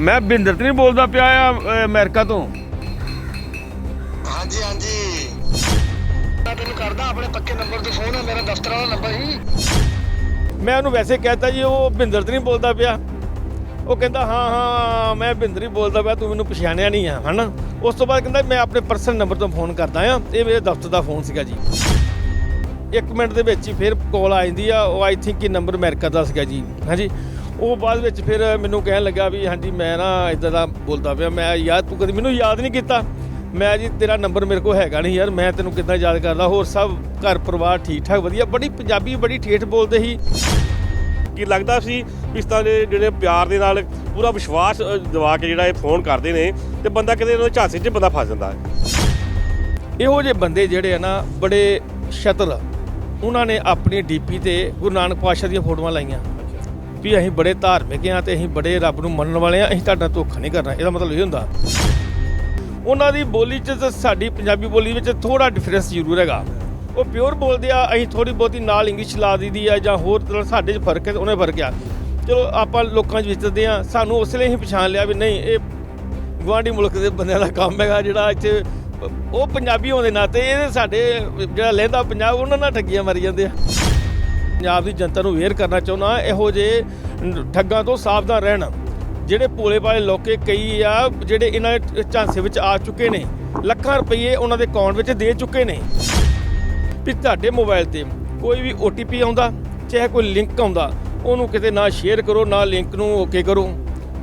ਮੈਂ ਬਿੰਦਰ ਤੇ ਨਹੀਂ ਬੋਲਦਾ ਪਿਆ ਆ ਅਮਰੀਕਾ ਤੋਂ। ਹਾਂਜੀ ਹਾਂਜੀ। ਮੈਂ ਤੈਨੂੰ ਕਰਦਾ ਆਪਣੇ ਪੱਕੇ ਨੰਬਰ ਤੇ ਫੋਨ ਹੈ ਮੇਰਾ ਦਫ਼ਤਰ ਵਾਲਾ ਨੰਬਰ ਹੀ। ਮੈਂ ਉਹਨੂੰ ਵੈਸੇ ਕਹਿਤਾ ਜੀ ਉਹ ਬਿੰਦਰ ਤੇ ਨਹੀਂ ਬੋਲਦਾ ਪਿਆ। ਉਹ ਕਹਿੰਦਾ ਹਾਂ ਹਾਂ ਮੈਂ ਬਿੰਦਰ ਹੀ ਬੋਲਦਾ ਪਿਆ ਤੂੰ ਮੈਨੂੰ ਪਛਾਣਿਆ ਨਹੀਂ ਆ ਹਨਾ? ਉਸ ਤੋਂ ਬਾਅਦ ਕਹਿੰਦਾ ਮੈਂ ਆਪਣੇ ਪਰਸਨਲ ਨੰਬਰ ਤੋਂ ਫੋਨ ਕਰਦਾ ਆ ਇਹ ਮੇਰੇ ਦਫ਼ਤਰ ਦਾ ਫੋਨ ਸੀਗਾ ਜੀ। ਇੱਕ ਮਿੰਟ ਦੇ ਵਿੱਚ ਹੀ ਫਿਰ ਕਾਲ ਆ ਜਾਂਦੀ ਆ ਉਹ ਆਈ ਥਿੰਕ ਕਿ ਨੰਬਰ ਅਮਰੀਕਾ ਦਾ ਸੀਗਾ ਜੀ ਹਾਂਜੀ। ਉਹ ਬਾਅਦ ਵਿੱਚ ਫਿਰ ਮੈਨੂੰ ਕਹਿਣ ਲੱਗਾ ਵੀ ਹਾਂਜੀ ਮੈਂ ਨਾ ਇਦਾਂ ਦਾ ਬੋਲਦਾ ਪਿਆ। ਮੈਂ ਯਾਰ ਤੂੰ ਕਦੀ ਮੈਨੂੰ ਯਾਦ ਨਹੀਂ ਕੀਤਾ? ਮੈਂ ਜੀ ਤੇਰਾ ਨੰਬਰ ਮੇਰੇ ਕੋਲ ਹੈਗਾ ਨਹੀਂ ਯਾਰ ਮੈਂ ਤੈਨੂੰ ਕਿੱਦਾਂ ਯਾਦ ਕਰਦਾ? ਹੋਰ ਸਭ ਘਰ ਪਰਿਵਾਰ ਠੀਕ ਠਾਕ ਵਧੀਆ ਬੜੀ ਪੰਜਾਬੀ ਬੜੀ ਠੇਠ ਬੋਲਦੇ ਸੀ। ਕਿ ਲੱਗਦਾ ਸੀ ਇਸ ਤਰ੍ਹਾਂ ਦੇ ਜਿਹੜੇ ਪਿਆਰ ਦੇ ਨਾਲ ਪੂਰਾ ਵਿਸ਼ਵਾਸ ਦਿਵਾ ਕੇ ਜਿਹੜਾ ਇਹ ਫੋਨ ਕਰਦੇ ਨੇ ਤੇ ਬੰਦਾ ਕਿਤੇ ਉਹਨਾਂ ਝਾਂਸੇ 'ਚ ਬੰਦਾ ਫਸ ਜਾਂਦਾ ਹੈ? ਇਹੋ ਜਿਹੇ ਬੰਦੇ ਜਿਹੜੇ ਆ ਨਾ ਬੜੇ ਸ਼ਤਰ ਉਹਨਾਂ ਨੇ ਆਪਣੀ ਡੀਪੀ ਤੇ ਗੁਰੂ ਨਾਨਕ ਪਾਤਸ਼ਾਹ ਦੀਆਂ ਫੋਟੋਆਂ ਲਾਈਆਂ। ਵੀ ਅਸੀਂ ਬੜੇ ਧਾਰਮਿਕ ਆ ਤੇ ਅਸੀਂ ਬੜੇ ਰੱਬ ਨੂੰ ਮੰਨਣ ਵਾਲੇ ਆ ਅਸੀਂ ਤੁਹਾਡਾ ਧੋਖਾ ਨਹੀਂ ਕਰਨਾ। ਇਹਦਾ ਮਤਲਬ ਇਹ ਹੁੰਦਾ। ਉਹਨਾਂ ਦੀ ਬੋਲੀ 'ਚ ਤੇ ਸਾਡੀ ਪੰਜਾਬੀ ਬੋਲੀ ਵਿੱਚ ਥੋੜਾ ਡਿਫਰੈਂਸ ਜ਼ਰੂਰ ਹੈਗਾ। ਉਹ ਪਿਓਰ ਬੋਲਦੇ ਆ, ਅਸੀਂ ਥੋੜੀ ਬਹੁਤੀ ਨਾਲ ਇੰਗਲਿਸ਼ ਲਾ ਦਈਦੀ ਆ ਜਾਂ ਹੋਰ ਤਰ੍ਹਾਂ ਸਾਡੇ 'ਚ ਫ਼ਰਕ ਹੈ ਤੇ ਉਹਨੇ ਫ਼ਰਕ ਆ। ਚਲੋ, ਆਪਾਂ ਲੋਕਾਂ 'ਚ ਵਿਚਰਦੇ ਆ ਸਾਨੂੰ ਉਸ ਲਈ ਹੀ ਪਛਾਣ ਲਿਆ ਵੀ ਨਹੀਂ, ਇਹ ਗੁਆਂਢੀ ਮੁਲਕ ਦੇ ਬੰਦਿਆਂ ਦਾ ਕੰਮ ਹੈਗਾ ਜਿਹੜਾ ਇੱਥੇ ਉਹ ਪੰਜਾਬੀ ਹੋਣ ਦੇ ਨਾਤੇ ਇਹ ਸਾਡੇ ਜਿਹੜਾ ਲਹਿੰਦਾ ਪੰਜਾਬ, ਉਹਨਾਂ ਨਾਲ ਠੱਗੀਆਂ ਮਾਰੀ ਜਾਂਦੇ ਆ। ਪੰਜਾਬ ਦੀ ਜਨਤਾ ਨੂੰ ਅਵੇਅਰ ਕਰਨਾ ਚਾਹੁੰਦਾ ਇਹੋ ਜਿਹੇ ਠੱਗਾਂ ਤੋਂ ਸਾਵਧਾਨ ਰਹਿਣ। ਜਿਹੜੇ ਭੋਲੇ ਭਾਲੇ ਲੋਕੇ ਕਈ ਆ, ਜਿਹੜੇ ਇਹਨਾਂ ਝਾਂਸੇ ਵਿੱਚ ਆ ਚੁੱਕੇ ਨੇ, ਲੱਖਾਂ ਰੁਪਏ ਉਹਨਾਂ ਦੇ ਅਕਾਊਂਟ ਵਿੱਚ ਦੇ ਚੁੱਕੇ ਨੇ। ਵੀ ਤੁਹਾਡੇ ਮੋਬਾਈਲ ਤੇ ਕੋਈ ਵੀ OTP ਆਉਂਦਾ, ਚਾਹੇ ਕੋਈ ਲਿੰਕ ਆਉਂਦਾ, ਉਹਨੂੰ ਕਿਤੇ ਨਾ ਸ਼ੇਅਰ ਕਰੋ, ਨਾ ਲਿੰਕ ਨੂੰ ਓਕੇ ਕਰੋ।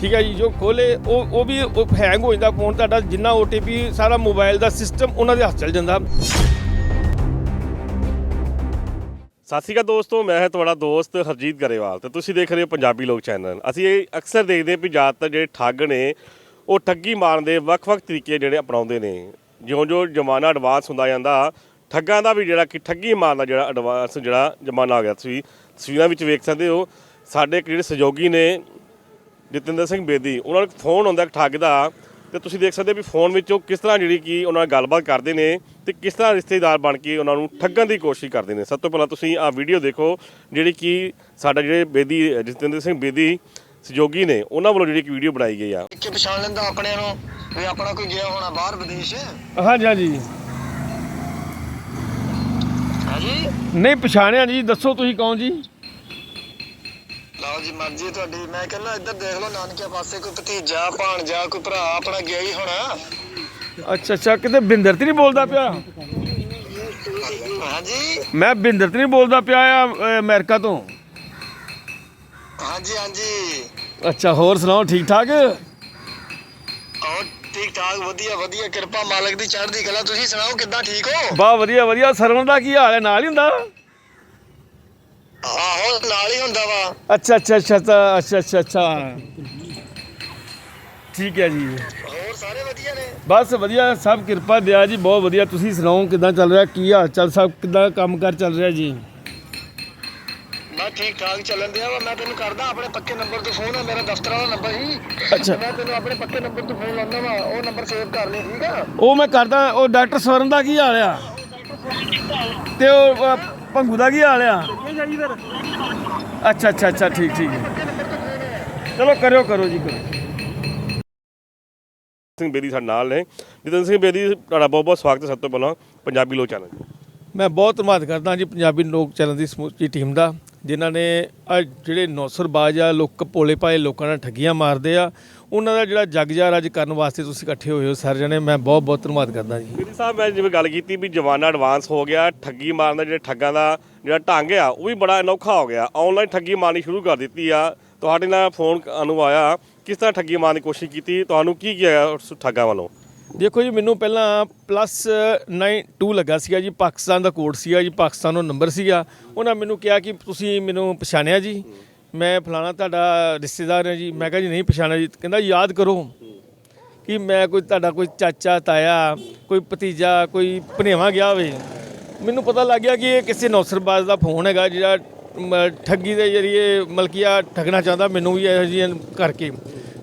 ਠੀਕ ਹੈ ਜੀ, ਜੋ ਖੋਲੇ ਉਹ ਉਹ ਵੀ ਹੈਂਗ ਹੋ ਜਾਂਦਾ ਫੋਨ ਤੁਹਾਡਾ, ਜਿੰਨਾ OTP ਸਾਰਾ ਮੋਬਾਈਲ ਦਾ ਸਿਸਟਮ ਉਹਨਾਂ ਦੇ ਹੱਥ ਚਲ ਜਾਂਦਾ। ਸਤਿ ਸ਼੍ਰੀ ਅਕਾਲ ਦੋਸਤੋ, ਮੈਂ ਹਾਂ ਤੁਹਾਡਾ ਦੋਸਤ ਹਰਜੀਤ ਗਰੇਵਾਲ ਤੇ ਤੁਸੀਂ ਦੇਖ ਰਹੇ ਹੋ ਪੰਜਾਬੀ ਲੋਕ ਚੈਨਲ। ਅਸੀਂ ਇਹ ਅਕਸਰ ਦੇਖਦੇ ਹਾਂ ਵੀ ਜ਼ਿਆਦਾਤਰ ਜਿਹੜੇ ਠੱਗ ਨੇ, ਉਹ ਠੱਗੀ ਮਾਰਨ ਦੇ ਵੱਖ-ਵੱਖ ਤਰੀਕੇ ਜਿਹੜੇ ਅਪਣਾਉਂਦੇ ਨੇ। ਜਿਉਂ-ਜਿਉਂ ਜ਼ਮਾਨਾ ਐਡਵਾਂਸ ਹੁੰਦਾ ਜਾਂਦਾ, ਠੱਗਾਂ ਦਾ ਵੀ ਜਿਹੜਾ ਕਿ ਠੱਗੀ ਮਾਰਨ ਦਾ ਜਿਹੜਾ ਐਡਵਾਂਸ ਜਿਹੜਾ ਜ਼ਮਾਨਾ ਆ ਗਿਆ, ਤੁਸੀਂ ਤਸਵੀਰਾਂ ਵਿੱਚ ਵੇਖ ਸਕਦੇ ਹੋ। ਸਾਡੇ ਇੱਕ ਜਿਹੜੇ ਸਹਿਯੋਗੀ ਨੇ, ਜਤਿੰਦਰ ਸਿੰਘ ਬੇਦੀ, ਉਹਨਾਂ ਨੂੰ ਫੋਨ ਆਉਂਦਾ ਇੱਕ ਠੱਗ ਦਾ ਤੇ ਤੁਸੀਂ ਦੇਖ ਸਕਦੇ ਹੋ ਵੀ ਫੋਨ ਵਿੱਚ ਉਹ ਕਿਸ ਤਰ੍ਹਾਂ ਜਿਹੜੀ ਕੀ ਉਹਨਾਂ ਨਾਲ ਗੱਲਬਾਤ ਕਰਦੇ ਨੇ ਤੇ ਕਿਸ ਤਰ੍ਹਾਂ ਰਿਸ਼ਤੇਦਾਰ ਬਣ ਕੇ ਉਹਨਾਂ ਨੂੰ ਠੱਗਣ ਦੀ ਕੋਸ਼ਿਸ਼ ਕਰਦੇ ਨੇ। ਸਭ ਤੋਂ ਪਹਿਲਾਂ ਤੁਸੀਂ ਆਹ ਵੀਡੀਓ ਦੇਖੋ ਜਿਹੜੀ ਕਿ ਸਾਡਾ ਜਿਹੜੇ ਬੇਦੀ ਜਤਿੰਦਰ ਸਿੰਘ ਬੇਦੀ ਸਹਿਯੋਗੀ ਨੇ ਉਹਨਾਂ ਵੱਲੋਂ ਜਿਹੜੀ ਇੱਕ ਵੀਡੀਓ ਬਣਾਈ ਗਈ ਆ। ਕਿ ਪਛਾਣ ਲੈਂਦਾ ਆਪਣੇ ਨੂੰ ਵੀ ਆਪਣਾ ਕੋਈ ਗਿਆ ਹੋਣਾ ਬਾਹਰ ਵਿਦੇਸ਼? ਹਾਂਜੀ ਹਾਂਜੀ। ਹਾਂਜੀ? ਨਹੀਂ ਪਛਾਣਿਆ ਜੀ। ਦੱਸੋ ਤੁਸੀਂ ਕੌਣ ਜੀ? ਲਓ ਜੀ ਮਰਜ਼ੀ ਹੈ ਤੁਹਾਡੀ। ਮੈਂ ਕਹਿੰਦਾ ਇੱਧਰ ਦੇਖ ਲਓ ਨਾਨਕੇ ਪਾਸੇ ਕੋਈ ਭਤੀਜਾ ਭਾਣਜਾ ਕੋਈ ਭਰਾ ਆਪਣਾ ਗਿਆ ਹੀ ਹੋਣਾ। ਅੱਛਾ ਅੱਛਾ ਕਿਤੇ ਬਿੰਦਰ ਤੇ ਨਹੀਂ ਬੋਲਦਾ ਪਿਆ? ਹਾਂਜੀ? ਮੈਂ ਬਿੰਦਰ ਤੇ ਨਹੀਂ ਬੋਲਦਾ ਪਿਆ ਆ ਅ, ਅਮਰੀਕਾ ਤੋਂ। ਹਾਂਜੀ ਹਾਂਜੀ। ਅੱਛਾ ਹੋਰ ਸੁਣਾਓ ਠੀਕ ਠਾਕ? ਠੀਕ ਠਾਕ ਵਧੀਆ ਵਧੀਆ। ਕਿਰਪਾ ਮਾਲਕ ਦੀ ਚੜ੍ਹਦੀ ਕਲਾ। ਤੁਸੀਂ ਸੁਣਾਓ ਕਿੱਦਾਂ ਠੀਕ ਹੋ? ਬਾ ਵਧੀਆ ਵਧੀਆ। ਸਰਵਣ ਦਾ ਕੀ ਹਾਲ ਹੈ? ਨਾਲ ਹੀ ਹੁੰਦਾ? ਆਹੋ ਨਾਲ ਹੀ ਹੁੰਦਾ ਵਾ। ਅੱਛਾ ਅੱਛਾ ਅੱਛਾ ਅੱਛਾ ਅੱਛਾ ਅੱਛਾ ਅੱਛਾ। ਠੀਕ ਹੈ ਜੀ। ਹੋਰ ਸਾਰੇ ਵਧੀਆ ਨੇ? ਬਸ ਵਧੀਆ ਸਭ ਕਿਰਪਾ ਦਿਆ ਜੀ ਬਹੁਤ ਵਧੀਆ। ਤੁਸੀਂ ਸੁਣਾਓ ਕਿਦਾਂ ਚੱਲ ਰਿਹਾ ਕੀ ਹਾਲ ਚਾਲ ਸਭ ਕਿਦਾਂ ਕੰਮ ਕਰ ਚੱਲ ਰਿਹਾ ਜੀ? ਮੈਂ ਠੀਕ ਠਾਕ ਚੱਲਣ ਦਿਆ ਵਾ ਮੈਂ ਤੈਨੂੰ ਕਰਦਾ ਆਪਣੇ ਪੱਕੇ ਨੰਬਰ ਤੇ ਫੋਨ ਹੈ ਮੇਰਾ ਦਫ਼ਤਰ ਵਾਲਾ ਨੰਬਰ ਹੀ। ਅੱਛਾ। ਮੈਂ ਤੈਨੂੰ ਆਪਣੇ ਪੱਕੇ ਨੰਬਰ ਤੇ ਫੋਨ ਲਾਉਂਦਾ ਵਾ ਉਹ ਨੰਬਰ ਸੇਵ ਕਰ ਲਈ ਠੀਕ ਆ? ਉਹ ਮੈਂ ਕਰਦਾ ਉਹ ਡਾਕਟਰ ਸਵਰਨ ਦਾ ਕੀ ਹਾਲ ਆ? ਤੇ ਉਹ ਭੰਗੂ ਦਾ ਕੀ ਹਾਲ ਆ? ਅੱਛਾ ਅੱਛਾ ਅੱਛਾ ਠੀਕ ਠੀਕ। ਹੈ ਚਲੋ ਕਰਿਓ ਕਰੋ ਜੀ ਕਰੋ ਸਿੰਘ ਬੇਦੀ ਸਾਡੇ ਨਾਲ ਨੇ। ਜਤਿੰਦਰ ਸਿੰਘ ਬੇਦੀ ਤੁਹਾਡਾ ਬਹੁਤ ਬਹੁਤ ਸਵਾਗਤ ਹੈ ਸਭ ਤੋਂ ਪਹਿਲਾਂ ਪੰਜਾਬੀ ਲੋਕ ਚੈਨਲ ਮੈਂ ਬਹੁਤ ਧੰਨਵਾਦ ਕਰਦਾ ਜੀ ਪੰਜਾਬੀ ਲੋਕ ਚੈਨਲ ਦੀ ਸਮੁੱਚੀ ਟੀਮ ਦਾ ਜਿਨ੍ਹਾਂ ਨੇ ਆਹ ਜਿਹੜੇ ਨੌਸਰਬਾਜ਼ ਆ ਲੋਕ ਭੋਲੇ ਭਾਲੇ ਲੋਕਾਂ ਨਾਲ ਠੱਗੀਆਂ ਮਾਰਦੇ ਆ ਉਹਨਾਂ ਦਾ ਜਿਹੜਾ ਜਗਜਾਰ ਅੱਜ ਕਰਨ ਵਾਸਤੇ ਤੁਸੀਂ ਇਕੱਠੇ ਹੋਏ ਹੋ ਸਾਰੇ ਜਣੇ ਮੈਂ ਬਹੁਤ ਬਹੁਤ ਧੰਨਵਾਦ ਕਰਦਾ ਜੀ। ਬੇਦੀ ਸਾਹਿਬ ਮੈਂ ਜਿਵੇਂ ਗੱਲ ਕੀਤੀ ਵੀ ਜਵਾਨਾ ਐਡਵਾਂਸ ਹੋ ਗਿਆ ਠੱਗੀ ਮਾਰਨ ਦਾ ਜਿਹੜੇ ਠੱਗਾਂ ਦਾ ਜਿਹੜਾ ਢੰਗ ਆ ਉਹ ਵੀ ਬੜਾ ਅਨੋਖਾ ਹੋ ਗਿਆ। ਆਨਲਾਈਨ ਠੱਗੀ ਮਾਰਨੀ ਸ਼ੁਰੂ ਕਰ ਦਿੱਤੀ ਆ। ਤੁਹਾਡੇ ਨਾਲ ਫੋਨ ਅਨੂ ਆਇਆ ਕਿਸ ਤਰ੍ਹਾਂ ਠੱਗੀ ਮਾਰਨ ਦੀ ਕੋਸ਼ਿਸ਼ ਕੀਤੀ? ਤੁਹਾਨੂੰ ਕੀ ਕਿਹਾ ਉਸ ਠੱਗਾਂ ਵੱਲੋਂ? ਦੇਖੋ ਜੀ ਮੈਨੂੰ ਪਹਿਲਾਂ ਪਲੱਸ 92 ਲੱਗਾ ਸੀਗਾ ਜੀ ਪਾਕਿਸਤਾਨ ਦਾ ਕੋਡ ਸੀਗਾ ਜੀ ਪਾਕਿਸਤਾਨ ਦਾ ਨੰਬਰ ਸੀਗਾ। ਉਹਨਾਂ ਮੈਨੂੰ ਕਿਹਾ ਕਿ ਤੁਸੀਂ ਮੈਨੂੰ ਪਛਾਣਿਆ ਜੀ। ਮੈਂ ਫਲਾਣਾ ਤੁਹਾਡਾ ਰਿਸ਼ਤੇਦਾਰ ਹਾਂ ਜੀ। ਮੈਂ ਕਿਹਾ ਜੀ ਨਹੀਂ ਪਛਾਣਿਆ ਜੀ। ਕਹਿੰਦਾ ਯਾਦ ਕਰੋ ਕਿ ਮੈਂ ਕੋਈ ਤੁਹਾਡਾ ਕੋਈ ਚਾਚਾ ਤਾਇਆ ਕੋਈ ਭਤੀਜਾ ਕੋਈ ਭਨੇਵਾ ਗਿਆ ਹੋਵੇ। ਮੈਨੂੰ ਪਤਾ ਲੱਗ ਗਿਆ ਕਿ ਇਹ ਕਿਸੇ ਨੌਸਰਬਾਜ਼ ਦਾ ਫੋਨ ਹੈਗਾ ਜਿਹੜਾ ਮ, ਠੱਗੀ ਦੇ ਜਰੀਏ ਮਲਕੀਆ ਠੱਗਣਾ ਚਾਹੁੰਦਾ ਮੈਨੂੰ ਵੀ ਇਹੋ ਜਿਹੀਆਂ ਕਰਕੇ।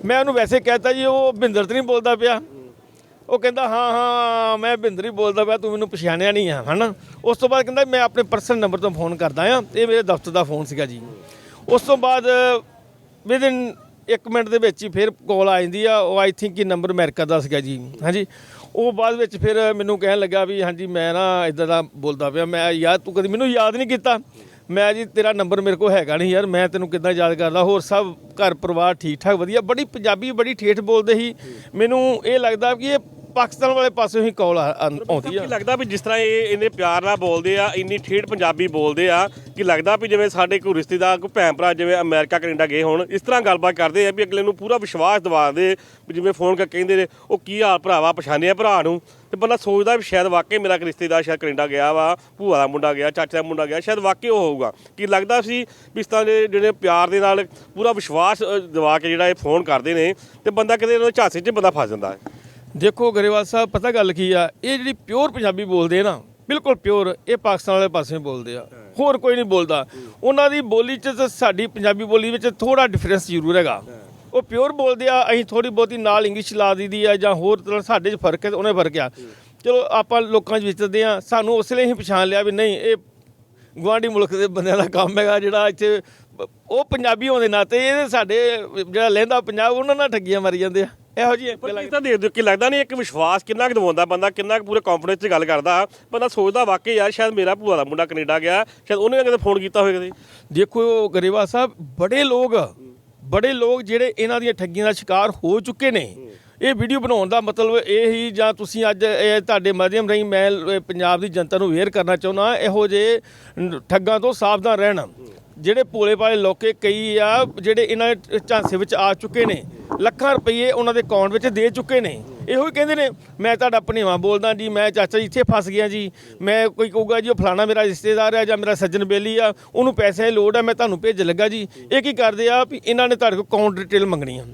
ਮੈਂ ਉਹਨੂੰ ਵੈਸੇ ਕਹਿਤਾ ਜੀ ਉਹ ਬਿੰਦਰ ਤੇ ਨਹੀਂ ਬੋਲਦਾ ਪਿਆ। ਉਹ ਕਹਿੰਦਾ ਹਾਂ ਹਾਂ ਮੈਂ ਬਿੰਦਰ ਹੀ ਬੋਲਦਾ ਪਿਆ ਤੂੰ ਮੈਨੂੰ ਪਛਾਣਿਆ ਨਹੀਂ ਆ ਹਨਾ? ਉਸ ਤੋਂ ਬਾਅਦ ਕਹਿੰਦਾ ਮੈਂ ਆਪਣੇ ਪਰਸਨਲ ਨੰਬਰ ਤੋਂ ਫੋਨ ਕਰਦਾ ਆ। ਇਹ ਮੇਰੇ ਦਫ਼ਤਰ ਦਾ ਫੋਨ ਸੀਗਾ ਜੀ। ਉਸ ਤੋਂ ਬਾਅਦ ਵਿਦਿਨ 1 ਮਿੰਟ ਦੇ ਵਿੱਚ ਹੀ ਫਿਰ ਕਾਲ ਆ ਜਾਂਦੀ ਆ। ਉਹ ਆਈ ਥਿੰਕ ਕਿ ਨੰਬਰ ਅਮਰੀਕਾ ਦਾ ਸੀਗਾ ਜੀ। ਹਾਂਜੀ। ਉਹ ਬਾਅਦ ਵਿੱਚ ਫਿਰ ਮੈਨੂੰ ਕਹਿਣ ਲੱਗਾ ਵੀ, ਹਾਂਜੀ, ਮੈਂ ਨਾ ਇਦਾਂ ਦਾ ਬੋਲਦਾ ਪਿਆ। ਮੈਂ ਯਾਰ, ਤੂੰ ਕਦੀ ਮੈਨੂੰ ਯਾਦ ਨਹੀਂ ਕੀਤਾ? ਮੈਂ ਜੀ, ਤੇਰਾ ਨੰਬਰ ਮੇਰੇ ਕੋਲ ਹੈਗਾ ਨਹੀਂ ਯਾਰ। ਮੈਂ ਤੈਨੂੰ ਕਿੱਦਾਂ ਯਾਦ ਕਰਦਾ? ਹੋਰ ਸਭ ਘਰ ਪਰਿਵਾਰ ਠੀਕ ਠਾਕ ਵਧੀਆ। ਬੜੀ ਪੰਜਾਬੀ, ਬੜੀ ਠੇਠ ਬੋਲਦੇ ਸੀ। ਮੈਨੂੰ ਇਹ ਲੱਗਦਾ ਕਿ ਇਹ ਪਾਕਿਸਤਾਨ ਵਾਲੇ ਪਾਸੇ ਹੀ ਕਾਲ ਆਉਂਦੀ ਆ। ਕੀ ਲੱਗਦਾ ਵੀ ਜਿਸ ਤਰ੍ਹਾਂ ਇਹ ਇੰਨੇ ਪਿਆਰ ਨਾਲ ਬੋਲਦੇ ਆ ਇੰਨੀ ਠੇਠ ਪੰਜਾਬੀ ਬੋਲਦੇ ਆ ਕਿ ਲੱਗਦਾ ਵੀ ਜਿਵੇਂ ਸਾਡੇ ਕੋਈ ਰਿਸ਼ਤੇਦਾਰ ਕੋਈ ਭੈਣ ਭਰਾ ਜਿਵੇਂ ਅਮਰੀਕਾ ਕੈਨੇਡਾ ਗਏ ਹੋਣ ਇਸ ਤਰ੍ਹਾਂ ਗੱਲਬਾਤ ਕਰਦੇ ਆ ਵੀ ਅਗਲੇ ਨੂੰ ਪੂਰਾ ਵਿਸ਼ਵਾਸ ਦਿਵਾਉਂਦੇ ਵੀ ਜਿਵੇਂ ਫੋਨ ਕਰਕੇ ਕਹਿੰਦੇ ਨੇ ਉਹ ਕੀ ਹਾਲ ਭਰਾਵਾ ਪਛਾਣਿਆ ਭਰਾ ਨੂੰ। ਤੇ ਬੰਦਾ ਸੋਚਦਾ ਵੀ ਸ਼ਾਇਦ ਵਾਕਈ ਮੇਰਾ ਰਿਸ਼ਤੇਦਾਰ ਸ਼ਾਇਦ ਕੈਨੇਡਾ ਗਿਆ ਵਾ ਭੂਆ ਦਾ ਮੁੰਡਾ ਗਿਆ ਚਾਚਾ ਦਾ ਮੁੰਡਾ ਗਿਆ ਸ਼ਾਇਦ ਵਾਕਈ ਉਹ ਹੋਊਗਾ। ਕੀ ਲੱਗਦਾ ਸੀ ਵੀ ਇਸ ਤਰ੍ਹਾਂ ਦੇ ਜਿਹੜੇ ਪਿਆਰ ਦੇ ਨਾਲ ਪੂਰਾ ਵਿਸ਼ਵਾਸ ਦਿਵਾ ਕੇ ਜਿਹੜਾ ਇਹ ਫੋਨ ਕਰਦੇ ਨੇ ਤੇ ਬੰਦਾ ਕਿਤੇ ਉਹਨਾਂ ਦੇ ਝਾਂਸੇ 'ਚ ਬੰਦਾ ਫਸ ਜਾਂਦਾ ਹੈ? ਦੇਖੋ ਗਰੇਵਾਲ ਸਾਹਿਬ, ਪਤਾ ਗੱਲ ਕੀ ਆ? ਇਹ ਜਿਹੜੀ ਪਿਓਰ ਪੰਜਾਬੀ ਬੋਲਦੇ ਆ ਨਾ, ਬਿਲਕੁਲ ਪਿਓਰ ਇਹ ਪਾਕਿਸਤਾਨ ਵਾਲੇ ਪਾਸੇ ਬੋਲਦੇ ਆ। ਹੋਰ ਕੋਈ ਨਹੀਂ ਬੋਲਦਾ। ਉਹਨਾਂ ਦੀ ਬੋਲੀ 'ਚ ਤੇ ਸਾਡੀ ਪੰਜਾਬੀ ਬੋਲੀ ਵਿੱਚ ਥੋੜਾ ਡਿਫਰੈਂਸ ਜ਼ਰੂਰ ਹੈਗਾ। ਉਹ ਪਿਓਰ ਬੋਲਦੇ ਆ, ਅਸੀਂ ਥੋੜੀ ਬਹੁਤੀ ਨਾਲ ਇੰਗਲਿਸ਼ ਲਾ ਦਈਦੀ ਆ ਜਾਂ ਹੋਰ ਤਰ੍ਹਾਂ ਸਾਡੇ 'ਚ ਫ਼ਰਕ ਹੈ ਤੇ ਉਹਨੇ ਫ਼ਰਕ ਆ। ਚਲੋ, ਆਪਾਂ ਲੋਕਾਂ 'ਚ ਵਿਚਰਦੇ ਆ, ਸਾਨੂੰ ਉਸ ਲਈ ਹੀ ਪਛਾਣ ਲਿਆ ਵੀ ਨਹੀਂ, ਇਹ ਗੁਆਂਢੀ ਮੁਲਕ ਦੇ ਬੰਦਿਆਂ ਦਾ ਕੰਮ ਹੈਗਾ ਜਿਹੜਾ ਇੱਥੇ ਉਹ ਪੰਜਾਬੀ ਹੋਣ ਦੇ ਨਾਤੇ ਇਹ ਸਾਡੇ ਜਿਹੜਾ ਲਹਿੰਦਾ ਪੰਜਾਬ, ਉਹਨਾਂ ਨਾਲ ਠੱਗੀਆਂ ਮਾਰੀ ਜਾਂਦੇ ਆ। ਇਹੋ ਜਿਹੀ ਪਰ ਇਸ ਤਾਂ ਦੇਖ ਦਿਓ ਕਿ ਲੱਗਦਾ ਨਹੀਂ ਇੱਕ ਵਿਸ਼ਵਾਸ ਕਿੰਨਾ ਕੁ ਦਵਾਉਂਦਾ ਬੰਦਾ ਕਿੰਨਾ ਕੁ ਪੂਰੇ ਕੰਫੀਡੈਂਸ 'ਚ ਗੱਲ ਕਰਦਾ। ਬੰਦਾ ਸੋਚਦਾ ਵਾਕਈ ਯਾਰ ਸ਼ਾਇਦ ਮੇਰਾ ਭੂਆ ਦਾ ਮੁੰਡਾ ਕੈਨੇਡਾ ਗਿਆ ਸ਼ਾਇਦ ਉਹਨੇ ਕਦੇ ਫੋਨ ਕੀਤਾ ਹੋਵੇ ਕਦੇ। ਦੇਖੋ ਗਰੇਵਾਲ ਸਾਹਿਬ ਬੜੇ ਲੋਕ ਬੜੇ ਲੋਕ ਜਿਹੜੇ ਇਹਨਾਂ ਦੀਆਂ ਠੱਗੀਆਂ ਦਾ ਸ਼ਿਕਾਰ ਹੋ ਚੁੱਕੇ ਨੇ। ਇਹ ਵੀਡੀਓ ਬਣਾਉਣ ਦਾ ਮਤਲਬ ਇਹ ਹੀ ਜਾਂ ਤੁਸੀਂ ਅੱਜ ਇਹ ਤੁਹਾਡੇ ਮਾਧਿਅਮ ਰਾਹੀਂ ਮੈਂ ਪੰਜਾਬ ਦੀ ਜਨਤਾ ਨੂੰ ਅਵੇਅਰ ਕਰਨਾ ਚਾਹੁੰਦਾ ਇਹੋ ਜਿਹੇ ਨ- ਠੱਗਾਂ ਤੋਂ ਸਾਵਧਾਨ ਰਹਿਣ। ਜਿਹੜੇ ਭੋਲੇ ਭਾਲੇ ਲੋਕੇ ਕਈ ਆ, ਜਿਹੜੇ ਇਹਨਾਂ ਝਾਂਸੇ ਵਿੱਚ ਆ ਚੁੱਕੇ ਨੇ, ਲੱਖਾਂ ਰੁਪਏ ਉਹਨਾਂ ਦੇ ਅਕਾਊਂਟ ਵਿੱਚ ਦੇ ਚੁੱਕੇ ਨੇ। ਇਹੋ ਹੀ ਕਹਿੰਦੇ ਨੇ, ਮੈਂ ਤੁਹਾਡਾ ਭਣੇਵਾ ਬੋਲਦਾ ਜੀ, ਮੈਂ ਚਾਚਾ ਜੀ ਇੱਥੇ ਫਸ ਗਿਆ ਜੀ। ਮੈਂ ਕੋਈ ਕਹੂਗਾ ਜੀ, ਉਹ ਫਲਾਣਾ ਮੇਰਾ ਰਿਸ਼ਤੇਦਾਰ ਆ ਜਾਂ ਮੇਰਾ ਸੱਜਣ ਬੇਲੀ ਆ, ਉਹਨੂੰ ਪੈਸੇ ਦੀ ਲੋੜ ਆ, ਮੈਂ ਤੁਹਾਨੂੰ ਭੇਜ ਲੱਗਾ ਜੀ। ਇਹ ਕੀ ਕਰਦੇ ਆ ਵੀ ਇਹਨਾਂ ਨੇ ਤੁਹਾਡੇ ਕੋਲ ਅਕਾਊਂਟ ਡਿਟੇਲ ਮੰਗਣੀ ਆ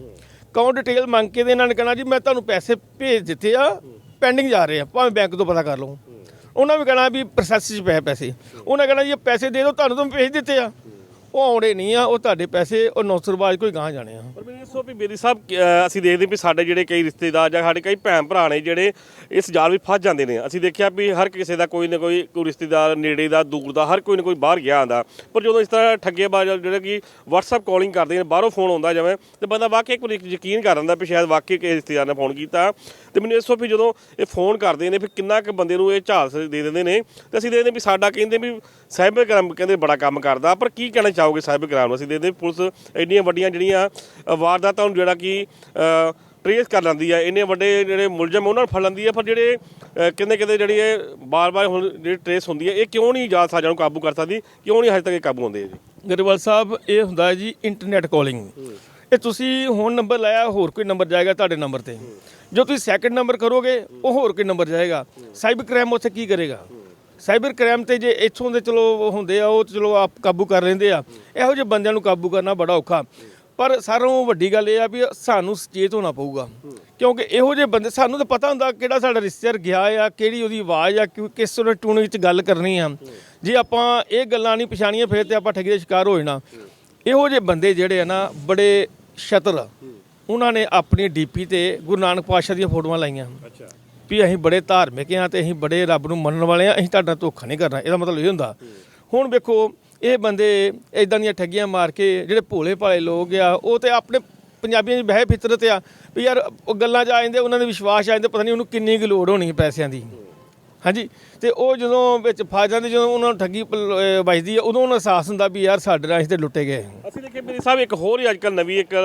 ਅਕਾਊਂਟ ਡਿਟੇਲ ਮੰਗ ਕੇ ਤੇ ਇਹਨਾਂ ਨੇ ਕਹਿਣਾ ਜੀ, ਮੈਂ ਤੁਹਾਨੂੰ ਪੈਸੇ ਭੇਜ ਦਿੱਤੇ ਆ, ਪੈਂਡਿੰਗ ਜਾ ਰਹੇ ਆ, ਭਾਵੇਂ ਬੈਂਕ ਤੋਂ ਪਤਾ ਕਰ ਲਓ। ਉਹਨਾਂ ਵੀ ਕਹਿਣਾ ਵੀ ਪ੍ਰੋਸੈਸ 'ਚ ਪਏ ਪੈਸੇ। ਉਹਨਾਂ ਕਹਿਣਾ ਜੀ, ਪੈਸੇ ਦੇ ਦਿਓ, ਤੁਹਾਨੂੰ ਤਾਂ ਭੇਜ ਦਿੱਤੇ ਆ। ਉਹ ਆਉਣੇ ਨਹੀਂ ਆ, ਉਹ ਤੁਹਾਡੇ ਪੈਸੇ, ਉਹ ਨੌਸਰਬਾਜ ਕੋਈ ਗਾਂ ਜਾਣੇ ਆ। ਪਰ ਮੈਨੂੰ ਦੱਸੋ ਵੀ ਮੇਰੀ ਸਾਹਿਬ ਅਹ, ਅਸੀਂ ਦੇਖਦੇ ਵੀ ਸਾਡੇ ਜਿਹੜੇ ਕਈ ਰਿਸ਼ਤੇਦਾਰ ਜਾਂ ਸਾਡੇ ਕਈ ਭੈਣ ਭਰਾ ਨੇ ਜਿਹੜੇ ਇਸ ਜਾਲ ਵਿੱਚ ਫਸ ਜਾਂਦੇ ਨੇ। ਅਸੀਂ ਦੇਖਿਆ ਵੀ ਹਰ ਕਿਸੇ ਦਾ ਕੋਈ ਨਾ ਕੋਈ ਕੋਈ ਰਿਸ਼ਤੇਦਾਰ ਨੇੜੇ ਦਾ, ਦੂਰ ਦਾ, ਹਰ ਕੋਈ ਨਾ ਕੋਈ ਬਾਹਰ ਗਿਆ ਆਂਦਾ ਪਰ ਜਦੋਂ ਇਸ ਤਰ੍ਹਾਂ ਠੱਗੇ ਬਾਜ, ਜਿਹੜਾ ਕਿ WhatsApp ਕਾਲਿੰਗ ਕਰਦੇ ਨੇ, ਬਾਹਰੋਂ ਫੋਨ ਆਉਂਦਾ ਜਿਵੇਂ, ਤੇ ਬੰਦਾ ਵਾਕਈ ਕੋਈ ਯਕੀਨ ਕਰ ਲੈਂਦਾ ਵੀ ਸ਼ਾਇਦ ਵਾਕਈ ਕਿਸੇ ਰਿਸ਼ਤੇਦਾਰ ਨੇ ਫੋਨ ਕੀਤਾ। ਤੇ ਮੈਨੂੰ ਦੱਸੋ ਵੀ ਜਦੋਂ ਇਹ ਫੋਨ ਕਰਦੇ ਨੇ, ਫਿਰ ਕਿੰਨਾ ਕੁ ਬੰਦੇ ਨੂੰ ਇਹ ਝਾਲ ਦੇ ਦਿੰਦੇ ਨੇ। ਤੇ ਅਸੀਂ ਦੇਖਦੇ ਵੀ ਸਾਡਾ ਕਹਿੰਦੇ ਵੀ ਸਾਈਬਰ ਕ੍ਰਾਈਮ ਕਹਿੰਦੇ ਬੜਾ ਕੰਮ ਕਰਦਾ। ਪਰ ਕੀ ਕਹਿਣਾ ਚਾਹੋਗੇ ਸਾਈਬਰ ਕ੍ਰਾਈਮ ਨੂੰ। ਅਸੀਂ ਦੇਖਦੇ ਪੁਲਿਸ ਇੰਨੀਆਂ ਵੱਡੀਆਂ ਜਿਹੜੀਆਂ ਵਾਰਦਾਤਾਂ ਨੂੰ ਜਿਹੜਾ ਕਿ ਟ੍ਰੇਸ ਕਰ ਲੈਂਦੀ ਆ। ਇੰਨੇ ਵੱਡੇ ਜਿਹੜੇ ਮੁਲਜ਼ਮ ਉਹਨਾਂ ਨੂੰ ਫੜ ਲੈਂਦੀ ਆ ਪਰ ਜਿਹੜੇ ਕਿੰਨੇ ਕਿਤੇ ਜਿਹੜੀ ਇਹ ਬਾਰ-ਬਾਰ ਹੁਣ ਜਿਹੜੀ ਟ੍ਰੇਸ ਹੁੰਦੀ ਹੈ ਇਹ ਕਿਉਂ ਨਹੀਂ ਜਾਲ ਸਾਜਾਂ ਨੂੰ ਕਾਬੂ ਕਰ ਸਕਦੀ? ਕਿਉਂ ਨਹੀਂ ਹਜੇ ਤੱਕ ਇਹ ਕਾਬੂ ਹੁੰਦੇ ਜੀ? ਗਰੇਵਾਲ ਸਾਹਿਬ ਇਹ ਹੁੰਦਾ ਹੈ ਜੀ ਇੰਟਰਨੈਟ ਕਾਲਿੰਗ ਇਹ ਤੁਸੀਂ ਹੁਣ ਨੰਬਰ ਲਾਇਆ ਹੋਰ ਕੋਈ ਨੰਬਰ ਜਾਏਗਾ ਤੁਹਾਡੇ ਨੰਬਰ ਤੇ। ਜੋ ਤੁਸੀਂ ਸੈਕੰਡ ਨੰਬਰ ਕਰੋਗੇ ਉਹ ਹੋਰ ਕੋਈ ਨੰਬਰ ਜਾਏਗਾ। ਸਾਈਬਰ ਕ੍ਰਾਈਮ ਉੱਥੇ ਕੀ ਕਰੇਗਾ? ਸਾਈਬਰ ਕ੍ਰਾਈਮ ਤੇ ਜੇ ਇੱਥੋਂ ਦੇ ਚਲੋ ਹੁੰਦੇ ਆ, ਉਹ ਚਲੋ ਆਪ ਕਾਬੂ ਕਰ ਲੈਂਦੇ ਆ। ਇਹੋ ਜਿਹੇ ਬੰਦਿਆਂ ਨੂੰ ਕਾਬੂ ਕਰਨਾ ਬੜਾ ਔਖਾ। ਪਰ ਸਾਰਿਆਂ ਵੱਡੀ ਗੱਲ ਇਹ ਆ ਵੀ ਸਾਨੂੰ ਸੁਚੇਤ ਹੋਣਾ ਪਊਗਾ। ਕਿਉਂਕਿ ਇਹੋ ਜਿਹੇ ਬੰਦੇ, ਸਾਨੂੰ ਤਾਂ ਪਤਾ ਹੁੰਦਾ ਕਿਹੜਾ ਸਾਡਾ ਰਿਸ਼ਤੇਦਾਰ ਗਿਆ ਆ, ਕਿਹੜੀ ਉਹਦੀ ਆਵਾਜ਼ ਆ ਕਿ ਕਿਸ ਤਰ੍ਹਾਂ ਟੂਨ ਵਿੱਚ ਗੱਲ ਕਰਨੀ ਆ। ਜੇ ਆਪਾਂ ਇਹ ਗੱਲਾਂ ਨਹੀਂ ਪਛਾਣੀਆਂ, ਫਿਰ ਤੇ ਆਪਾਂ ਠੱਗੀ ਦੇ ਸ਼ਿਕਾਰ ਹੋ ਜਾਣਾ। ਇਹੋ ਜਿਹੇ ਬੰਦੇ ਜਿਹੜੇ ਆ ਨਾ, ਬੜੇ ਸ਼ਤਰ ਉਹਨਾਂ ਨੇ ਆਪਣੀ ਡੀਪੀ ਤੇ ਗੁਰੂ ਨਾਨਕ ਪਾਤਸ਼ਾਹ ਦੀਆਂ ਫੋਟੋਆਂ ਲਾਈਆਂ। ਅੱਛਾ। ਵੀ ਅਸੀਂ ਬੜੇ ਧਾਰਮਿਕ ਆ ਤੇ ਅਸੀਂ ਬੜੇ ਰੱਬ ਨੂੰ ਮੰਨਣ ਵਾਲੇ ਆ ਅਸੀਂ ਤੁਹਾਡਾ ਧੋਖਾ ਨਹੀਂ ਕਰਨਾ। ਇਹਦਾ ਮਤਲਬ ਇਹ ਹੁੰਦਾ। ਹੁਣ ਵੇਖੋ, ਇਹ ਬੰਦੇ ਇਦਾਂ ਦੀਆਂ ਠੱਗੀਆਂ ਮਾਰ ਕੇ ਜਿਹੜੇ ਭੋਲੇ ਭਾਲੇ ਲੋਕ ਆ, ਉਹ ਤੇ ਆਪਣੇ ਪੰਜਾਬੀਆਂ ਦੀ ਬਹਿ ਫਿਤਰਤ ਆ ਵੀ ਯਾਰ ਉਹ ਗੱਲਾਂ 'ਚ ਆ ਜਾਂਦੇ, ਉਹਨਾਂ ਦੇ ਵਿਸ਼ਵਾਸ ਆ ਜਾਂਦੇ, ਪਤਾ ਨਹੀਂ ਉਹਨੂੰ ਕਿੰਨੀ ਕੁ ਲੋੜ ਹੋਣੀ ਪੈਸਿਆਂ ਦੀ। ਹਾਂਜੀ, ਤੇ ਉਹ ਜਦੋਂ ਵਿੱਚ ਫਸ ਜਾਂਦੇ, ਜਦੋਂ ਉਹਨਾਂ ਨੂੰ ਠੱਗੀ ਪਲ- ਅਹ, ਵੱਜਦੀ ਆ, ਉਦੋਂ ਉਹਨਾਂ ਨੂੰ ਅਹਿਸਾਸ ਹੁੰਦਾ ਵੀ ਯਾਰ ਸਾਡੇ ਨਾਲ ਅਸੀਂ ਤੇ ਲੁੱਟੇ ਗਏ ਅਸੀਂ ਦੇਖੇ ਮੇਰੇ ਸਾਹਿਬ, ਇੱਕ ਹੋਰ ਹੀ ਅੱਜਕੱਲ ਨਵੀਂ ਇੱਕ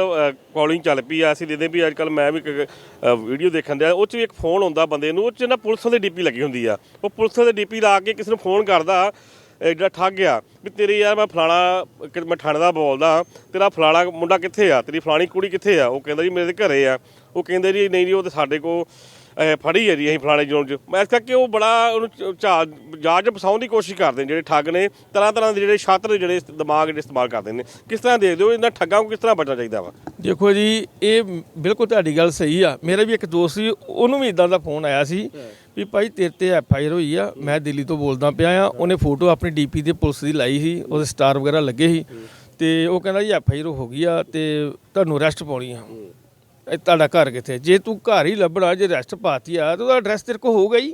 ਕਾਲਿੰਗ ਚੱਲ ਪਈ ਆ। ਅਸੀਂ ਦੇਖਦੇ ਵੀ ਅੱਜਕੱਲ ਮੈਂ ਵੀ ਇੱਕ ਵੀਡੀਓ ਦੇਖਣ ਦਿਆ। ਉਹ 'ਚ ਵੀ ਇੱਕ ਫੋਨ ਆਉਂਦਾ ਬੰਦੇ ਨੂੰ, ਉਹ 'ਚ ਨਾ ਪੁਲਿਸ ਦੀ ਡੀਪੀ ਲੱਗੀ ਹੁੰਦੀ ਆ। ਉਹ ਪੁਲਿਸ ਦੀ ਡੀਪੀ ਲਾ ਕੇ ਕਿਸੇ ਨੂੰ ਫੋਨ ਕਰਦਾ ਇਹ ਜਿਹੜਾ ਠੱਗ ਗਿਆ ਵੀ ਤੇਰੀ ਯਾਰ ਮੈਂ ਫਲਾਣਾ, ਕਿ ਮੈਂ ਥਾਣੇ ਦਾ ਬੋਲਦਾ, ਤੇਰਾ ਫਲਾਣਾ ਮੁੰਡਾ ਕਿੱਥੇ ਆ? ਤੇਰੀ ਫਲਾਣੀ ਕੁੜੀ ਕਿੱਥੇ ਆ? ਉਹ ਕਹਿੰਦਾ ਜੀ ਮੇਰੇ ਦੇ ਘਰੇ ਆ। ਉਹ ਕਹਿੰਦੇ ਜੀ, ਨਹੀਂ ਜੀ, ਉਹ ਤੇ ਸਾਡੇ ਕੋਲ ਫੜੀ ਹੈ ਜੀ ਅਸੀਂ ਫਲਾਣੇ ਜ਼ੋਨ 'ਚ। ਮੈਂ ਇਸ ਕਰਕੇ ਉਹ ਬੜਾ ਉਹਨੂੰ ਚ- ਝਾੜ ਫਸਾਉਣ ਦੀ ਕੋਸ਼ਿਸ਼ ਕਰਦੇ ਨੇ, ਜਿਹੜੇ ਠੱਗ ਨੇ ਤਰ੍ਹਾਂ ਤਰ੍ਹਾਂ ਦੇ ਜਿਹੜੇ ਛਾਤਰ ਜਿਹੜੇ ਦਿਮਾਗ ਜਿਹੜੇ ਇਸਤੇਮਾਲ ਕਰਦੇ ਨੇ। ਕਿਸ ਤਰ੍ਹਾਂ ਦੇਖਦੇ ਹੋ, ਇਹਨਾਂ ਠੱਗਾਂ ਨੂੰ ਕਿਸ ਤਰ੍ਹਾਂ ਬਚਣਾ ਚਾਹੀਦਾ ਵਾ? ਦੇਖੋ ਜੀ, ਇਹ ਬਿਲਕੁਲ ਤੁਹਾਡੀ ਗੱਲ ਸਹੀ ਆ। ਮੇਰਾ ਵੀ ਇੱਕ ਦੋਸਤ ਸੀ, ਉਹਨੂੰ ਵੀ ਇਦਾਂ ਦਾ ਫੋਨ ਆਇਆ ਸੀ ਵੀ ਭਾਈ ਤੇਰੇ ਤੇ ਐਫ ਆਈ ਆਰ ਹੋਈ ਆ, ਮੈਂ ਦਿੱਲੀ ਤੋਂ ਬੋਲਦਾ ਪਿਆ ਆ। ਉਹਨੇ ਫੋਟੋ ਆਪਣੀ ਡੀਪੀ ਦੇ ਪੁਲਿਸ ਦੀ ਲਾਈ ਸੀ, ਉਹਦੇ ਸਟਾਰ ਵਗੈਰਾ ਲੱਗੇ ਸੀ। ਤੇ ਉਹ ਕਹਿੰਦਾ ਜੀ, ਐਫ ਆਈ ਆਰ ਹੋ ਗਈ ਆ ਤੇ ਤੁਹਾਨੂੰ ਅਰੈਸਟ ਪਾਉਣੀ ਆ। ਇਹ ਤੁਹਾਡਾ ਘਰ ਕਿੱਥੇ? ਜੇ ਤੂੰ ਘਰ ਹੀ ਲੱਭਣਾ ਜੇ ਅਰੈਸਟ ਪਾਤੀ ਆ ਤਾਂ ਉਹਦਾ ਐਡਰੈਸ ਤੇਰੇ ਕੋਲ ਹੋਊਗਾ ਹੀ।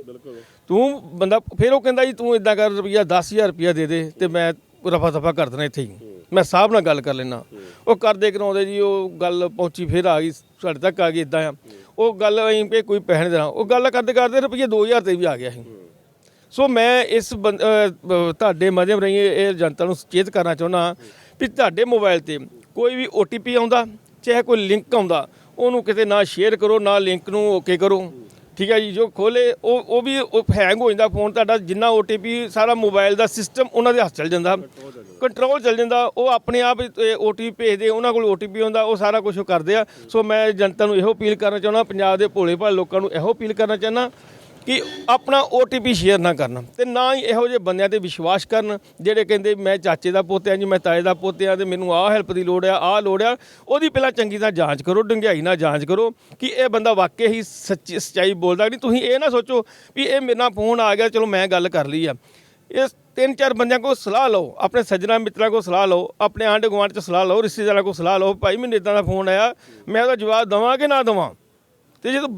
ਤੂੰ ਬੰਦਾ ਫਿਰ ਉਹ ਕਹਿੰਦਾ ਜੀ ਤੂੰ ਇਦਾਂ ਕਰ ਰੁਪਈਆ 10000 ਰੁਪਈਆ ਦੇ ਦੇ ਤੇ ਮੈਂ ਰਫਾ ਦਫਾ ਕਰ ਦੇਣਾ ਇੱਥੇ ਹੀ। ਮੈਂ ਸਾਹਿਬ ਨਾਲ ਗੱਲ ਕਰ ਲੈਣਾ ਉਹ ਕਰਦੇ ਕਰਾਉਂਦੇ ਜੀ ਉਹ ਗੱਲ ਪਹੁੰਚੀ ਫਿਰ ਆ ਗਈ ਸਾਡੇ ਤੱਕ ਆ ਗਈ ਇਦਾਂ ਆ। ਉਹ ਗੱਲ ਅਸੀਂ ਵੀ ਕੋਈ ਪੈਸੇ ਨਹੀਂ ਦੇਣਾ। ਉਹ ਗੱਲ ਕਰਦੇ ਕਰਦੇ ਰੁਪਈਏ 2000 ਤੇ ਵੀ ਆ ਗਿਆ ਸੀ। ਸੋ ਮੈਂ ਇਸ ਤੁਹਾਡੇ ਮਾਧਿਅਮ ਰਾਹੀਂ ਇਹ ਜਨਤਾ ਨੂੰ ਸੁਚੇਤ ਕਰਨਾ ਚਾਹੁੰਦਾ ਵੀ ਤੁਹਾਡੇ ਮੋਬਾਈਲ ਤੇ ਕੋਈ ਵੀ OTP ਆਉਂਦਾ ਚਾਹੇ ਕੋਈ ਲਿੰਕ ਆਉਂਦਾ ਉਹਨੂੰ ਕਿਤੇ ਨਾ ਸ਼ੇਅਰ ਕਰੋ, ਨਾ ਲਿੰਕ ਨੂੰ ਓਕੇ ਕਰੋ। ਠੀਕ ਹੈ ਜੀ, ਜੋ ਖੋਲੇ, ਉਹ ਉਹ ਵੀ ਹੈਂਗ ਹੋ ਜਾਂਦਾ ਫੋਨ ਤੁਹਾਡਾ, ਜਿੰਨਾ OTP ਸਾਰਾ ਮੋਬਾਈਲ ਦਾ ਸਿਸਟਮ ਉਹਨਾਂ ਦੇ ਹੱਥ ਚੱਲ ਜਾਂਦਾ। ਕੰਟਰੋਲ ਚੱਲ ਜਾਂਦਾ, ਉਹ ਆਪਣੇ ਆਪ OTP ਭੇਜਦੇ, ਉਹਨਾਂ ਕੋਲ OTP ਹੁੰਦਾ, ਉਹ ਸਾਰਾ ਕੁਝ ਕਰਦੇ ਆ। ਸੋ ਮੈਂ ਜਨਤਾ ਨੂੰ ਇਹੋ ਅਪੀਲ ਕਰਨਾ ਚਾਹੁੰਦਾ, ਪੰਜਾਬ ਦੇ ਭੋਲੇ ਭਾਲੇ ਲੋਕਾਂ ਨੂੰ ਇਹੋ ਅਪੀਲ ਕਰਨਾ ਚਾਹੁੰਦਾ। ਕਿ ਆਪਣਾ OTP ਸ਼ੇਅਰ ਨਾ ਕਰਨ ਤੇ ਨਾ ਹੀ ਇਹੋ ਜਿਹੇ ਬੰਦਿਆਂ ਤੇ ਵਿਸ਼ਵਾਸ ਕਰਨ ਜਿਹੜੇ ਕਹਿੰਦੇ ਮੈਂ ਚਾਚੇ ਦਾ ਪੋਤਿਆ ਜੀ, ਮੈਂ ਤਾਏ ਦਾ ਪੋਤਿਆ ਤੇ ਮੈਨੂੰ ਆਹ ਹੈਲਪ ਦੀ ਲੋੜ ਆ, ਆਹ ਲੋੜ ਆ। ਉਹਦੀ ਪਹਿਲਾਂ ਚੰਗੀ ਤਰ੍ਹਾਂ ਜਾਂਚ ਕਰੋ, ਡੰਗਿਆਈ ਨਾਲ ਜਾਂਚ ਕਰੋ ਕਿ ਇਹ ਬੰਦਾ ਵਾਕਿਆ ਹੀ ਸੱਚੀ ਸੱਚਾਈ ਬੋਲਦਾ ਨਹੀਂ। ਤੁਸੀਂ ਇਹ ਨਾ ਸੋਚੋ ਵੀ ਇਹ ਮੇਰੇ ਨਾਲ ਫੋਨ ਆ ਗਿਆ, ਚਲੋ ਮੈਂ ਗੱਲ ਕਰ ਲਈ ਆ। ਇਸ ਤਿੰਨ ਚਾਰ ਬੰਦਿਆਂ ਕੋਲ ਸਲਾਹ ਲਓ, ਆਪਣੇ ਸੱਜਣਾ ਮਿੱਤਰਾਂ ਕੋਲ ਸਲਾਹ ਲਓ, ਆਪਣੇ ਆਂਢ ਗੁਆਂਢ ਚ ਸਲਾਹ ਲਓ, ਰਿਸ਼ਤੇਦਾਰਾਂ ਕੋਲ ਸਲਾਹ ਲਓ, ਭਾਈ ਮੈਨੂੰ ਇਦਾਂ ਦਾ ਫੋਨ ਆਇਆ, ਮੈਂ ਉਹਦਾ ਜਵਾਬ ਦਵਾਂ ਕਿ ਨਾ ਦਵਾਂ? ਤੇ ਜਦੋਂ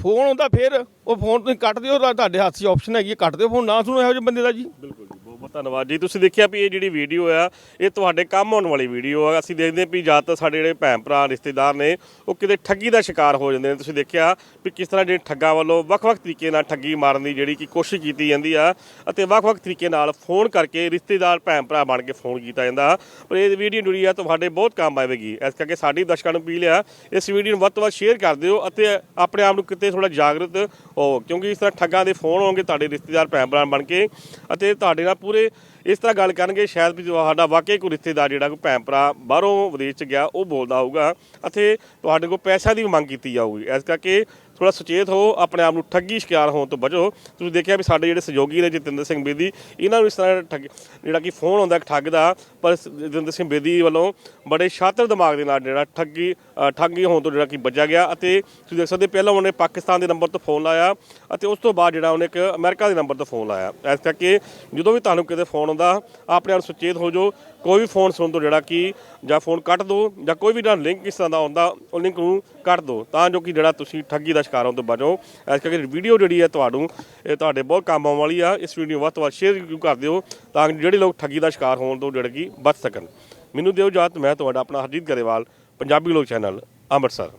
ਫੋਨ ਆਉਂਦਾ, ਫਿਰ ਉਹ ਫੋਨ ਤੁਸੀਂ ਕੱਟ ਦਿਓ, ਤੁਹਾਡੇ ਹੱਥ 'ਚ ਆਪਸ਼ਨ ਹੈਗੀ ਹੈ, ਕੱਟ ਦਿਓ ਫੋਨ, ਨਾ ਸੁਣੋ ਇਹੋ ਜਿਹੇ ਬੰਦੇ ਦਾ ਜੀ। ਬਿਲਕੁਲ। ਧੰਨਵਾਦ ਜੀ। ਤੁਸੀਂ ਦੇਖਿਆ ਵੀ ਇਹ ਜਿਹੜੀ ਵੀਡੀਓ ਆ, ਇਹ ਤੁਹਾਡੇ ਕੰਮ ਆਉਣ ਵਾਲੀ ਵੀਡੀਓ ਆ। ਅਸੀਂ ਦੇਖਦੇ ਹਾਂ ਵੀ ਜ਼ਿਆਦਾਤਰ ਸਾਡੇ ਜਿਹੜੇ ਭੈਣ ਭਰਾ, ਰਿਸ਼ਤੇਦਾਰ ਨੇ, ਉਹ ਕਿਤੇ ਠੱਗੀ ਦਾ ਸ਼ਿਕਾਰ ਹੋ ਜਾਂਦੇ ਨੇ। ਤੁਸੀਂ ਦੇਖਿਆ ਵੀ ਕਿਸ ਤਰ੍ਹਾਂ ਜਿਹੜੇ ਠੱਗਾਂ ਵੱਲੋਂ ਵੱਖ-ਵੱਖ ਤਰੀਕੇ ਨਾਲ ਠੱਗੀ ਮਾਰਨ ਦੀ ਜਿਹੜੀ ਕਿ ਕੋਸ਼ਿਸ਼ ਕੀਤੀ ਜਾਂਦੀ ਆ ਅਤੇ ਵੱਖ-ਵੱਖ ਤਰੀਕੇ ਨਾਲ ਫੋਨ ਕਰਕੇ ਰਿਸ਼ਤੇਦਾਰ, ਭੈਣ ਭਰਾ ਬਣ ਕੇ ਫੋਨ ਕੀਤਾ ਜਾਂਦਾ। ਪਰ ਇਹ ਵੀਡੀਓ ਜਿਹੜੀ ਆ, ਤੁਹਾਡੇ ਬਹੁਤ ਕੰਮ ਆਵੇਗੀ। ਇਸ ਕਰਕੇ ਸਾਡੀ ਦਰਸ਼ਕਾਂ ਨੂੰ ਅਪੀਲ ਆ, ਇਸ ਵੀਡੀਓ ਨੂੰ ਵੱਧ ਤੋਂ ਵੱਧ ਸ਼ੇਅਰ ਕਰ ਦਿਓ ਅਤੇ ਆਪਣੇ ਆਪ ਨੂੰ ਕਿਤੇ ਥੋੜਾ ਜਾਗਰੂਕ ਹੋ, ਕਿਉਂਕਿ ਇਸ ਤਰ੍ਹਾਂ ਠੱਗਾਂ ਦੇ ਫੋਨ ਹੋਣਗੇ ਤੁਹਾਡੇ ਰਿਸ਼ਤੇਦਾਰ, ਭੈਣ ਭਰਾ ਬਣ ਕੇ ਅਤੇ ਤੁਹਾਡੇ ਨਾਲ ਪੂਰੇ ਇਸ ਤਰ੍ਹਾਂ ਗੱਲ ਕਰਨਗੇ, ਸ਼ਾਇਦ ਵੀ ਸਾਡਾ ਵਾਕਈ ਕੋਈ ਰਿਸ਼ਤੇਦਾਰ ਜਿਹੜਾ ਕੋਈ ਭੈਣ ਭਰਾ ਬਾਹਰੋਂ ਵਿਦੇਸ਼ ਚ ਗਿਆ, ਉਹ ਬੋਲਦਾ ਹੋਊਗਾ, ਅਤੇ ਤੁਹਾਡੇ ਕੋਲ ਪੈਸਾ ਦੀ ਵੀ ਮੰਗ ਕੀਤੀ ਜਾਊਗੀ। ਇਸ ਕਰਕੇ ਥੋੜਾ ਸੁਚੇਤ ਹੋ, ਆਪਣੇ ਆਪ ਨੂੰ ਠੱਗੀ ਸ਼ਿਕਾਰ ਹੋਣ ਤੋਂ ਬਚੋ। ਤੁਸੀਂ ਦੇਖਿਆ ਵੀ ਸਾਡੇ ਜਿਹੜੇ ਸਹਿਯੋਗੀ ਨੇ ਜਤਿੰਦਰ ਸਿੰਘ ਬੇਦੀ, ਇਹਨਾਂ ਨੂੰ ਇਸ ਤਰ੍ਹਾਂ ਠੱਗ, ਜਿਹੜਾ ਕਿ ਫੋਨ ਆਉਂਦਾ ਇੱਕ ਠੱਗ ਦਾ, ਪਰ ਜਤਿੰਦਰ ਸਿੰਘ ਬੇਦੀ ਵੱਲੋਂ ਬੜੇ ਸ਼ਾਤਰ ਦਿਮਾਗ ਦੇ ਨਾਲ ਜਿਹੜਾ ਠੱਗੀ ਠੱਗੀ ਹੋਣ ਤੋਂ ਜਿਹੜਾ ਕਿ ਬਚਿਆ ਗਿਆ ਅਤੇ ਤੁਸੀਂ ਦੇਖ ਸਕਦੇ ਪਹਿਲਾਂ ਉਹਨੇ ਪਾਕਿਸਤਾਨ ਦੇ ਨੰਬਰ ਤੋਂ ਫੋਨ ਲਾਇਆ ਅਤੇ ਉਸ ਤੋਂ ਬਾਅਦ ਜਿਹੜਾ ਉਹਨੇ ਇੱਕ ਅਮਰੀਕਾ ਦੇ ਨੰਬਰ ਤੋਂ ਫੋਨ ਲਾਇਆ। ਇਸ ਕਰਕੇ ਜਦੋਂ ਵੀ ਤੁਹਾਨੂੰ ਕਿਤੇ ਫੋਨ ਆਉਂਦਾ, ਆਪਣੇ ਆਪ ਸੁਚੇਤ ਹੋ ਜਾਓ, ਕੋਈ ਵੀ ਫੋਨ ਸੁਣਨ ਤੋਂ ਜਿਹੜਾ ਕਿ ਜਾਂ ਫੋਨ ਕੱਟ ਦਿਓ ਜਾਂ ਕੋਈ ਵੀ ਜਿਹੜਾ ਲਿੰਕ ਇਸ ਤਰ੍ਹਾਂ ਦਾ ਆਉਂਦਾ, ਉਹ ਲਿੰਕ ਨੂੰ ਕੱਟ ਦਿਓ ਤਾਂ ਜੋ ਕਿ ਜਿਹੜਾ ਤੁਸੀਂ ਠੱਗੀ ਦਾ ਸ਼ਿਕਾਰਾਂ ਤੋਂ ਬਚੋ। ਇਸ ਕਰਕੇ ਵੀਡੀਓ ਜਿਹੜੀ ਹੈ ਤੁਹਾਨੂੰ, ਇਹ ਤੁਹਾਡੇ ਬਹੁਤ ਕੰਮ ਆਉਣ ਵਾਲੀ ਆ। ਇਸ ਵੀਡੀਓ ਨੂੰ ਵੱਧ ਤੋਂ ਵੱਧ ਸ਼ੇਅਰ ਕਰ ਦਿਓ ਤਾਂ ਕਿ ਜਿਹੜੇ ਲੋਕ ਠੱਗੀ ਦਾ ਸ਼ਿਕਾਰ ਹੋਣ ਤੋਂ ਜਿਹੜੇ ਕਿ ਬਚ ਸਕਣ। ਮੈਨੂੰ ਦਿਓ ਇਜਾਜ਼ਤ, ਮੈਂ ਤੁਹਾਡਾ ਆਪਣਾ ਹਰਜੀਤ ਗਰੇਵਾਲ, ਪੰਜਾਬੀ ਲੋਕ ਚੈਨਲ, ਅੰਮ੍ਰਿਤਸਰ।